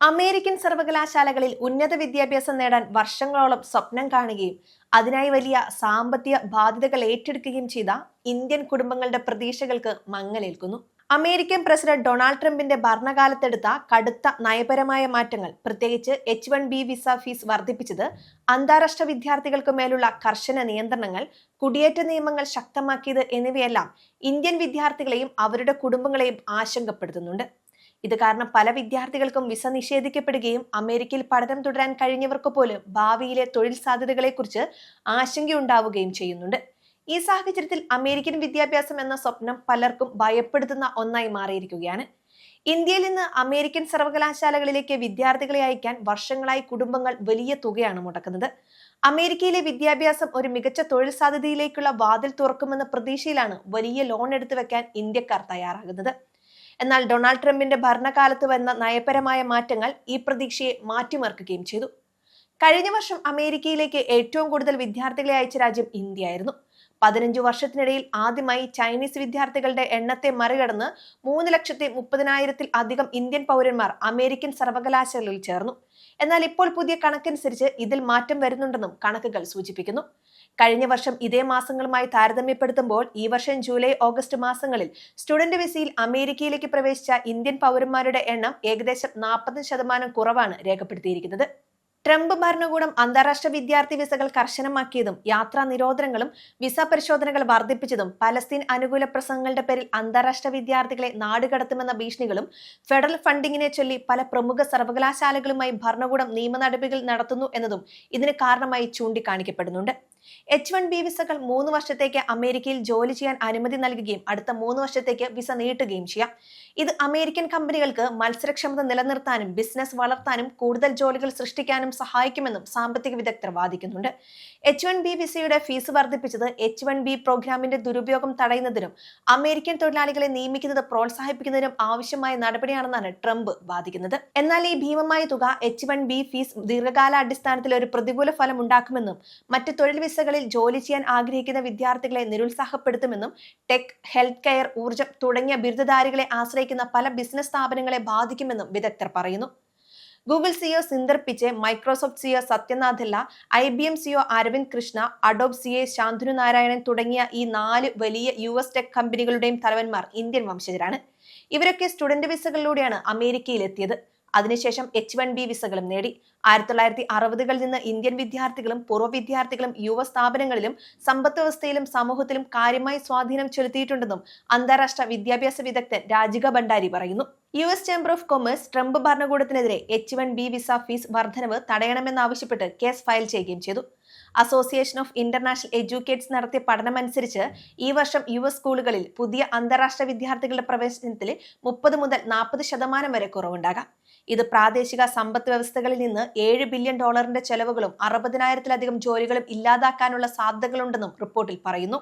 American സർവകലാശാലകളിൽ ഉന്നത വിദ്യാഭ്യാസം നേടാൻ വർഷങ്ങളോളം സ്വപ്നം കാണുകയും അതിനായി വലിയ സാമ്പത്തിക ബാധ്യതകൾ ഏറ്റെടുക്കുകയും ചെയ്ത ഇന്ത്യൻ കുടുംബങ്ങളുടെ പ്രതീക്ഷകൾക്ക് മങ്ങലേൽക്കുന്നു. അമേരിക്കൻ പ്രസിഡന്റ് ഡൊണാൾഡ് ട്രംപിന്റെ ഭരണകാലത്തെടുത്ത കടുത്ത നയപരമായ മാറ്റങ്ങൾ പ്രത്യേകിച്ച് H one B visa fees വർദ്ധിപ്പിച്ചത് അന്താരാഷ്ട്ര വിദ്യാർത്ഥികൾക്ക് മേലുള്ള കർശന നിയന്ത്രണങ്ങൾ കുടിയേറ്റ നിയമങ്ങൾ ശക്തമാക്കിയത് എന്നിവയെല്ലാം ഇന്ത്യൻ വിദ്യാർത്ഥികളെയും അവരുടെ കുടുംബങ്ങളെയും ആശങ്കപ്പെടുത്തുന്നുണ്ട്. ഇത് കാരണം പല വിദ്യാർത്ഥികൾക്കും വിസ നിഷേധിക്കപ്പെടുകയും അമേരിക്കയിൽ പഠനം തുടരാൻ കഴിഞ്ഞവർക്ക് പോലും ഭാവിയിലെ തൊഴിൽ സാധ്യതകളെക്കുറിച്ച് ആശങ്കയുണ്ടാവുകയും ചെയ്യുന്നുണ്ട്. ഈ സാഹചര്യത്തിൽ അമേരിക്കൻ വിദ്യാഭ്യാസം എന്ന സ്വപ്നം പലർക്കും ഭയപ്പെടുത്തുന്ന ഒന്നായി മാറിയിരിക്കുകയാണ്. ഇന്ത്യയിൽ നിന്ന് അമേരിക്കൻ സർവകലാശാലകളിലേക്ക് വിദ്യാർത്ഥികളെ അയക്കാൻ വർഷങ്ങളായി കുടുംബങ്ങൾ വലിയ തുകയാണ് മുടക്കുന്നത്. അമേരിക്കയിലെ വിദ്യാഭ്യാസം ഒരു മികച്ച തൊഴിൽ സാധ്യതയിലേക്കുള്ള വാതിൽ തുറക്കുമെന്ന പ്രതീക്ഷയിലാണ് വലിയ ലോൺ എടുത്തു വെക്കാൻ ഇന്ത്യക്കാർ തയ്യാറാകുന്നത്. എന്നാൽ ഡൊണാൾഡ് ട്രംപിന്റെ ഭരണകാലത്ത് വന്ന നയപരമായ മാറ്റങ്ങൾ ഈ പ്രതീക്ഷയെ മാറ്റിമറിക്കുകയും ചെയ്തു. കഴിഞ്ഞ വർഷം അമേരിക്കയിലേക്ക് ഏറ്റവും കൂടുതൽ വിദ്യാർത്ഥികളെ അയച്ച രാജ്യം ഇന്ത്യയായിരുന്നു. പതിനഞ്ചു വർഷത്തിനിടയിൽ ആദ്യമായി ചൈനീസ് വിദ്യാർത്ഥികളുടെ എണ്ണത്തെ മറികടന്ന് മൂന്ന് ലക്ഷത്തി മുപ്പതിനായിരത്തിൽ അധികം ഇന്ത്യൻ പൗരന്മാർ അമേരിക്കൻ സർവകലാശാലയിൽ ചേർന്നു. എന്നാൽ ഇപ്പോൾ പുതിയ കണക്കനുസരിച്ച് ഇതിൽ മാറ്റം വരുന്നുണ്ടെന്നും കണക്കുകൾ സൂചിപ്പിക്കുന്നു. കഴിഞ്ഞ വർഷം ഇതേ മാസങ്ങളുമായി താരതമ്യപ്പെടുത്തുമ്പോൾ ഈ വർഷം ജൂലൈ ഓഗസ്റ്റ് മാസങ്ങളിൽ സ്റ്റുഡന്റ് വിസയിൽ അമേരിക്കയിലേക്ക് പ്രവേശിച്ച ഇന്ത്യൻ പൗരന്മാരുടെ എണ്ണം ഏകദേശം നാൽപ്പത് ശതമാനം കുറവാണ് രേഖപ്പെടുത്തിയിരിക്കുന്നത്. ട്രംപ് ഭരണകൂടം അന്താരാഷ്ട്ര വിദ്യാർത്ഥി വിസകൾ കർശനമാക്കിയതും യാത്രാ നിരോധനങ്ങളും വിസ പരിശോധനകൾ വർദ്ധിപ്പിച്ചതും പലസ്തീൻ അനുകൂല പ്രസംഗങ്ങളുടെ പേരിൽ അന്താരാഷ്ട്ര വിദ്യാർത്ഥികളെ നാടുകടത്തുമെന്ന ഭീഷണികളും ഫെഡറൽ ഫണ്ടിങ്ങിനെ ചൊല്ലി പല പ്രമുഖ സർവകലാശാലകളുമായി ഭരണകൂടം നിയമ നടപടികൾ നടത്തുന്നു എന്നതും ഇതിന് കാരണമായി ചൂണ്ടിക്കാണിക്കപ്പെടുന്നുണ്ട്. എച്ച് വൺ ബി വിസകൾ മൂന്ന് വർഷത്തേക്ക് അമേരിക്കയിൽ ജോലി ചെയ്യാൻ അനുമതി നൽകുകയും അടുത്ത മൂന്ന് വർഷത്തേക്ക് വിസ നീട്ടുകയും ചെയ്യാം. ഇത് അമേരിക്കൻ കമ്പനികൾക്ക് മത്സരക്ഷമത നിലനിർത്താനും ബിസിനസ് വളർത്താനും കൂടുതൽ ജോലികൾ സൃഷ്ടിക്കാനും സഹായിക്കുമെന്നും സാമ്പത്തിക വിദഗ്ധർ വാദിക്കുന്നുണ്ട്. എച്ച് വൺ ബി വിസയുടെ ഫീസ് വർദ്ധിപ്പിച്ചത് എച്ച് വൺ ബി പ്രോഗ്രാമിന്റെ ദുരുപയോഗം തടയുന്നതിനും അമേരിക്കൻ തൊഴിലാളികളെ നിയമിക്കുന്നത് പ്രോത്സാഹിപ്പിക്കുന്നതിനും ആവശ്യമായ നടപടിയാണെന്നാണ് ട്രംപ് വാദിക്കുന്നത്. എന്നാൽ ഈ ഭീമമായ തുക എച്ച് വൺ ബി ഫീസ് ദീർഘകാലാടിസ്ഥാനത്തിൽ ഒരു പ്രതികൂല ഫലം ഉണ്ടാക്കുമെന്നും മറ്റ് തൊഴിൽ വിസകളിൽ ജോലി ചെയ്യാൻ ആഗ്രഹിക്കുന്ന വിദ്യാർത്ഥികളെ നിരുത്സാഹപ്പെടുത്തുമെന്നും ടെക് ഹെൽത്ത് കെയർ ഊർജം തുടങ്ങിയ ബിരുദധാരികളെ ആശ്രയിക്കുന്ന പല ബിസിനസ് സ്ഥാപനങ്ങളെ ബാധിക്കുമെന്നും വിദഗ്ധർ പറയുന്നു. Google CEO Sundar Pichai Microsoft CEO Satya Nadella I B M CO Aravind Krishna Adobe CEO Shantanu Narayen തുടങ്ങിയ ഈ നാല് വലിയ യു എസ് ടെക് കമ്പനികളുടെയും തലവന്മാർ ഇന്ത്യൻ വംശജരാണ്. ഇവരൊക്കെ സ്റ്റുഡന്റ് വിസകളിലൂടെയാണ് അമേരിക്കയിൽ എത്തിയത്. അതിനുശേഷം എച്ച് വൺ ബി വിസകളും നേടി. ആയിരത്തി തൊള്ളായിരത്തി അറുപതുകളിൽ നിന്ന് ഇന്ത്യൻ വിദ്യാർത്ഥികളും പൂർവ വിദ്യാർത്ഥികളും യുവ സ്ഥാപനങ്ങളിലും സമ്പദ് വ്യവസ്ഥയിലും സമൂഹത്തിലും കാര്യമായി സ്വാധീനം ചെലുത്തിയിട്ടുണ്ടെന്നും അന്താരാഷ്ട്ര വിദ്യാഭ്യാസ വിദഗ്ധൻ രാജിക ഭണ്ഡാരി പറയുന്നു. U S chamber of commerce Trump ഭരണകൂടത്തിനെതിരെ H one B visa fees വർധനവ് തടയണമെന്നാവശ്യപ്പെട്ട് കേസ് ഫയൽ ചെയ്യുകയും ചെയ്തു. അസോസിയേഷൻ ഓഫ് ഇന്റർനാഷണൽ എഡ്യൂക്കേറ്റ്സ് നടത്തിയ പഠനമനുസരിച്ച് ഈ വർഷം യു എസ് സ്കൂളുകളിൽ പുതിയ അന്താരാഷ്ട്ര വിദ്യാർത്ഥികളുടെ പ്രവേശനത്തിൽ മുപ്പത് മുതൽ നാൽപ്പത് ശതമാനം വരെ കുറവുണ്ടാകാം. ഇത് പ്രാദേശിക സമ്പദ് വ്യവസ്ഥകളിൽ നിന്ന് ഏഴ് ബില്യൺ ഡോളറിന്റെ ചെലവുകളും അറുപതിനായിരത്തിലധികം ജോലികളും ഇല്ലാതാക്കാനുള്ള സാധ്യതകളുണ്ടെന്നും റിപ്പോർട്ടിൽ പറയുന്നു.